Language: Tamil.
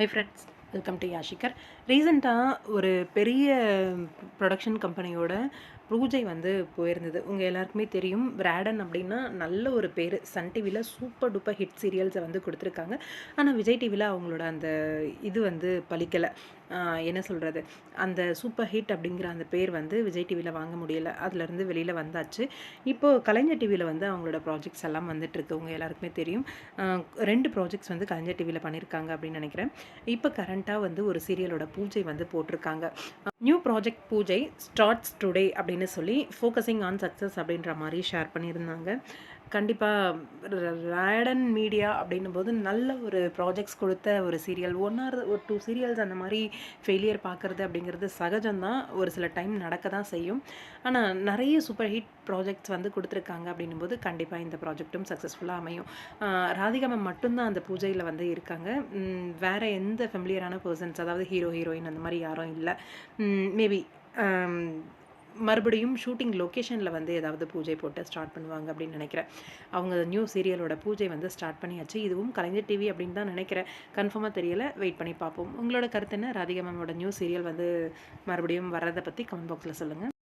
ஹை ஃப்ரெண்ட்ஸ் வெல்கம் டு யாஷிகர் ரீசெண்டாக ஒரு பெரிய ப்ரொடக்ஷன் கம்பெனியோட பூஜை வந்து போயிருந்தது. உங்கள் எல்லாருக்குமே தெரியும் பிராடன் அப்படின்னா நல்ல ஒரு பேர். சன் டிவியில் சூப்பர் டூப்பர் ஹிட் சீரியல்ஸை வந்து கொடுத்துருக்காங்க. ஆனால் விஜய் டிவியில் அவங்களோட அந்த இது வந்து பலிக்கலை. என்ன சொல்கிறது அந்த சூப்பர் ஹிட் அப்படிங்கிற அந்த பேர் வந்து விஜய் டிவியில் வாங்க முடியலை. அதுலேருந்து வெளியில் வந்தாச்சு. இப்போது கலைஞர் டிவியில் வந்து அவங்களோட ப்ராஜெக்ட்ஸ் எல்லாம் வந்துட்டுருக்கு. உங்கள் எல்லாருக்குமே தெரியும். ரெண்டு ப்ராஜெக்ட்ஸ் வந்து கலைஞர் டிவியில் பண்ணியிருக்காங்க அப்படின்னு நினைக்கிறேன். இப்போ கரண்ட்டாக வந்து ஒரு சீரியலோட பூஜை வந்து போட்டிருக்காங்க. New project pooja starts today அப்படின்னு சொல்லி ஃபோக்கஸிங் ஆன் சக்ஸஸ் அப்படின்ற மாதிரி ஷேர் பண்ணியிருந்தாங்க. கண்டிப்பாக ரேடன் மீடியா அப்படின்னும் போது நல்ல ஒரு ப்ராஜெக்ட்ஸ் கொடுத்த ஒரு சீரியல் ஒன் ஆர் ஒரு டூ சீரியல்ஸ் அந்த மாதிரி ஃபெயிலியர் பார்க்குறது அப்படிங்கிறது சகஜம்தான். ஒரு சில டைம் நடக்க தான் செய்யும். ஆனால் நிறைய சூப்பர் ஹிட் ப்ராஜெக்ட்ஸ் வந்து கொடுத்துருக்காங்க அப்படின்னும் போது கண்டிப்பாக இந்த ப்ராஜெக்ட்டும் சக்ஸஸ்ஃபுல்லாக அமையும். ராதிகா மேம் மட்டும்தான் அந்த பூஜையில் வந்து இருக்காங்க. வேறு வேற எந்த ஃபெமிலியரான பர்சன்ஸ் அதாவது ஹீரோ ஹீரோயின் அந்த மாதிரி யாரும் இல்லை. மேபி um, மறுபடியும் ஷூட்டிங் லொக்கேஷனில் வந்து ஏதாவது பூஜை போட்டு ஸ்டார்ட் பண்ணுவாங்க அப்படின்னு நினைக்கிறேன். அவங்க நியூ சீரியலோட பூஜை வந்து ஸ்டார்ட் பண்ணியாச்சு. இதுவும் கலைஞர் டிவி அப்படின்னு தான் நினைக்கிறேன். கன்ஃபார்மாக தெரியல. வெயிட் பண்ணி பார்ப்போம். உங்களோட கருத்து என்ன? ராதிகா மேமோட நியூ சீரியல் வந்து மறுபடியும் வர்றதை பற்றி கமெண்ட் பாக்ஸில் சொல்லுங்கள்